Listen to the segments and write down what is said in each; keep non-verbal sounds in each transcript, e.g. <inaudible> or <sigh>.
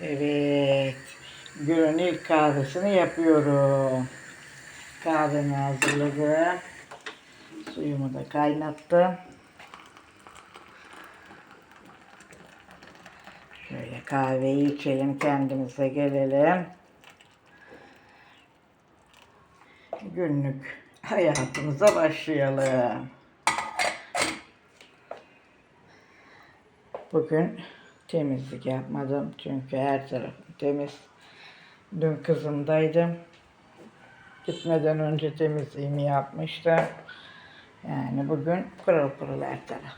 Evet. Günün ilk kahvesini yapıyorum. Kahvemi hazırladım. Suyumu da kaynattım. Şöyle kahveyi içelim, kendimize gelelim. Günlük hayatımıza başlayalım. Bugün temizlik yapmadım çünkü her tarafım temiz. Dün kızımdaydım. Gitmeden önce temizliğimi yapmıştım. Yani bugün pırıl pırıl her taraf.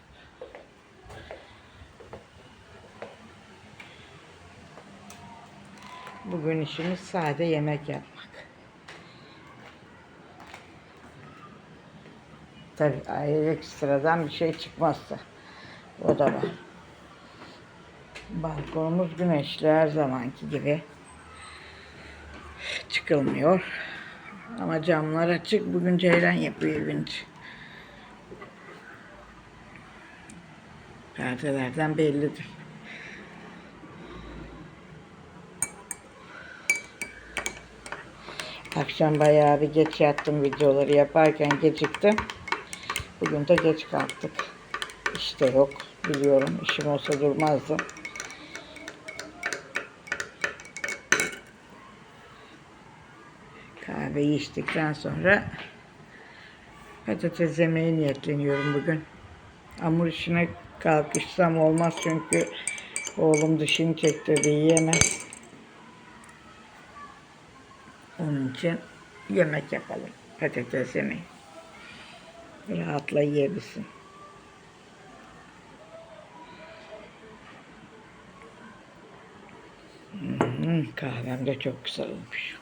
Bugün işimiz sade yemek yapmak. Tabii ekstradan bir şey çıkmazsa. O da var. Balkonumuz güneşli her zamanki gibi. Çıkılmıyor. Ama camlar açık. Bugün ceylan yapıyor evin. Perdelerden bellidir. Akşam bayağı bir geç yattım videoları yaparken geciktim. Bugün de geç kalktık. İşte yok biliyorum. İşim olsa durmazdım. Kahveyi içtikten sonra patates yemeye niyetleniyorum bugün. Hamur işine kalkışsam olmaz çünkü oğlum dişini çektirdi yiyemez. Onun için yemek yapalım. Patates yemeği. Rahatla yiyebilsin. Hmm, kahvem de çok güzel olmuş.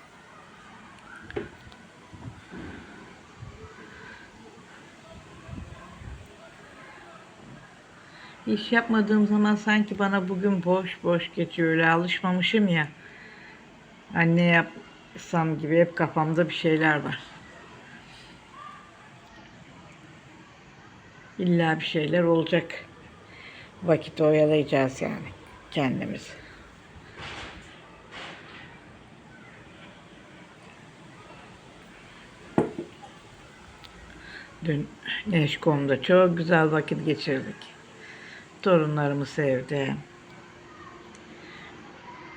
İş yapmadığım zaman sanki bana bugün boş boş geçiyor. Öyle alışmamışım ya. Anne yapsam gibi hep kafamda bir şeyler var. İlla bir şeyler olacak. Vakit oyalayacağız yani kendimizi. Dün Neşkom'da çok güzel vakit geçirdik. Torunlarımı sevdim.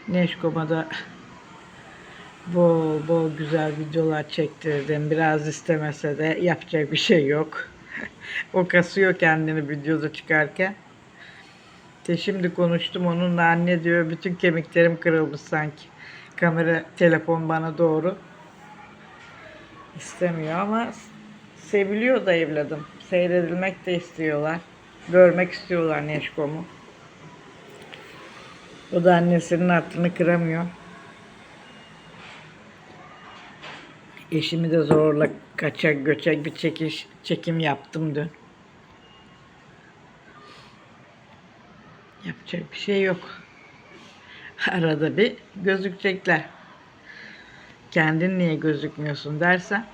Neşkom'a da bol bol güzel videolar çektirdim. Biraz istemese de yapacak bir şey yok. <laughs> o kasıyor kendini videoda çıkarken. De şimdi konuştum onunla anne diyor bütün kemiklerim kırılmış sanki. Kamera telefon bana doğru. İstemiyor ama seviliyor da evladım. Seyredilmek de istiyorlar. Görmek istiyorlar Neşkom'u. O da annesinin aklını kıramıyor. Eşimi de zorla kaçak göçek bir çekiş, çekim yaptım dün. Yapacak bir şey yok. Arada bir gözükecekler. Kendin niye gözükmüyorsun dersen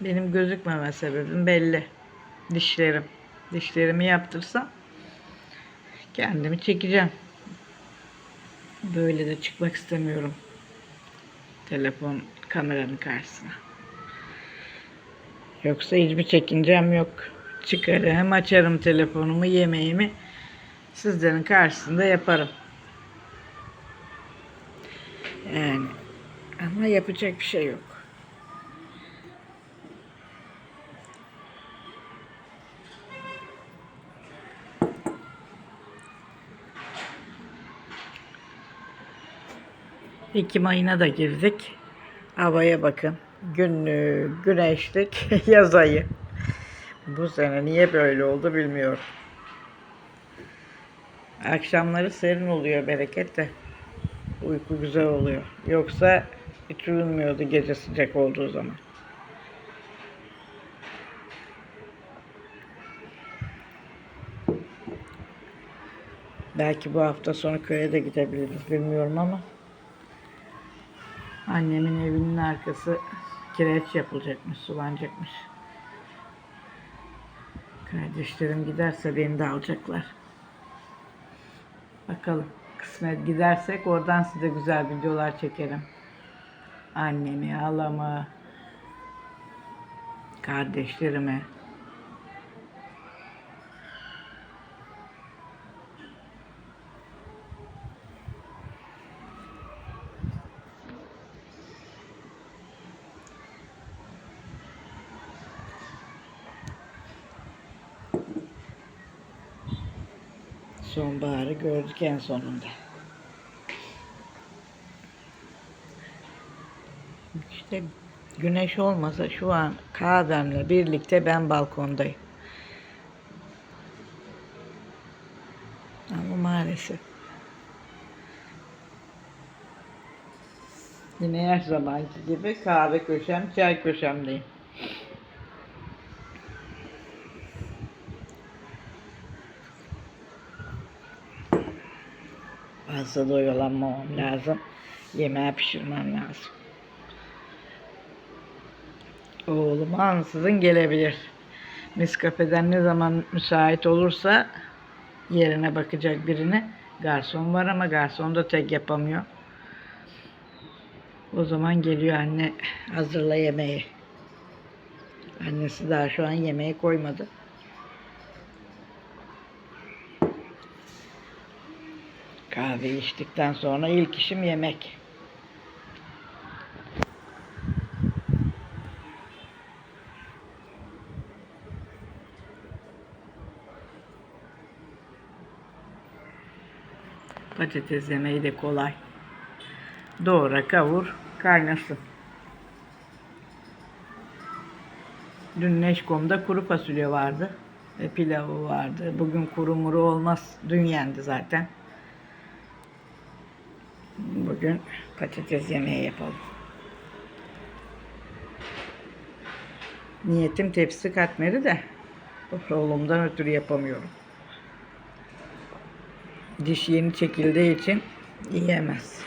benim gözükmeme sebebim belli. Dişlerim. Dişlerimi yaptırsam kendimi çekeceğim. Böyle de çıkmak istemiyorum. Telefon kameranın karşısına. Yoksa hiçbir çekincem yok. Çıkarım, açarım telefonumu, yemeğimi sizlerin karşısında yaparım. Yani ama yapacak bir şey yok. Ekim ayına da girdik. Havaya bakın. Günlük, güneşlik <laughs> yaz ayı. Bu sene niye böyle oldu bilmiyorum. Akşamları serin oluyor bereketle. Uyku güzel oluyor. Yoksa hiç uyunmuyordu gece sıcak olduğu zaman. Belki bu hafta sonu köye de gidebiliriz bilmiyorum ama. Annemin evinin arkası kireç yapılacakmış, sulanacakmış. Kardeşlerim giderse beni de alacaklar. Bakalım. kısmet gidersek oradan size güzel videolar çekerim. Annemi, halamı, kardeşlerimi. Sonbaharı gördük en sonunda. İşte güneş olmasa şu an kahvemle birlikte ben balkondayım. Ama maalesef. Yine her zamanki gibi kahve köşem, çay köşemdeyim. Fazla da lazım. Yemeği pişirmem lazım. Oğlum ansızın gelebilir. Miskafeden ne zaman müsait olursa yerine bakacak birine. Garson var ama garson da tek yapamıyor. O zaman geliyor anne hazırla yemeği. Annesi daha şu an yemeği koymadı. Kahve içtikten sonra ilk işim yemek. Patates yemeği de kolay. Doğra kavur kaynasın. Dün Neşkom'da kuru fasulye vardı. Ve pilavı vardı. Bugün kuru muru olmaz. Dün yendi zaten. Bugün patates yemeği yapalım. Niyetim tepsi katmeri de oğlumdan ötürü yapamıyorum. Diş yeni çekildiği için yiyemez.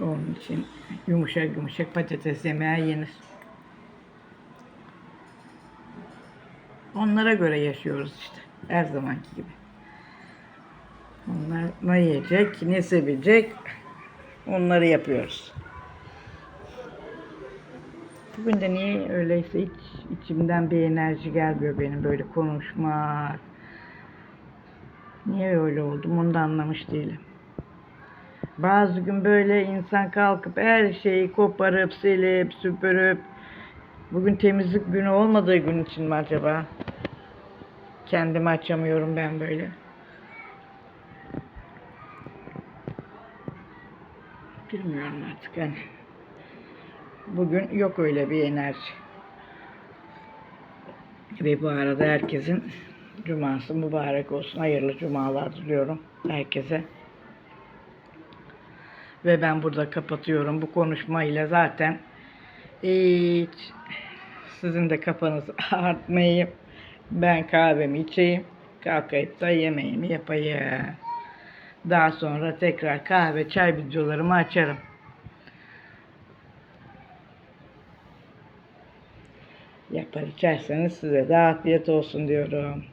Onun için yumuşak yumuşak patates yemeği yenir. Onlara göre yaşıyoruz işte. Her zamanki gibi. Onlar ne yiyecek, ne sevecek onları yapıyoruz. Bugün de niye öyleyse hiç içimden bir enerji gelmiyor benim böyle konuşmak. Niye öyle oldum onu da anlamış değilim. Bazı gün böyle insan kalkıp her şeyi koparıp silip süpürüp bugün temizlik günü olmadığı gün için mi acaba? Kendimi açamıyorum ben böyle. Bilmiyorum artık yani. Bugün yok öyle bir enerji. Ve bu arada herkesin cuması mübarek olsun. Hayırlı cumalar diliyorum herkese. Ve ben burada kapatıyorum. Bu konuşmayla zaten hiç sizin de kafanızı <laughs> artmayayım. Ben kahvemi içeyim. Kalkayıp da yemeğimi yapayım. Daha sonra tekrar kahve, çay videolarımı açarım. Yapar içerseniz size de afiyet olsun diyorum.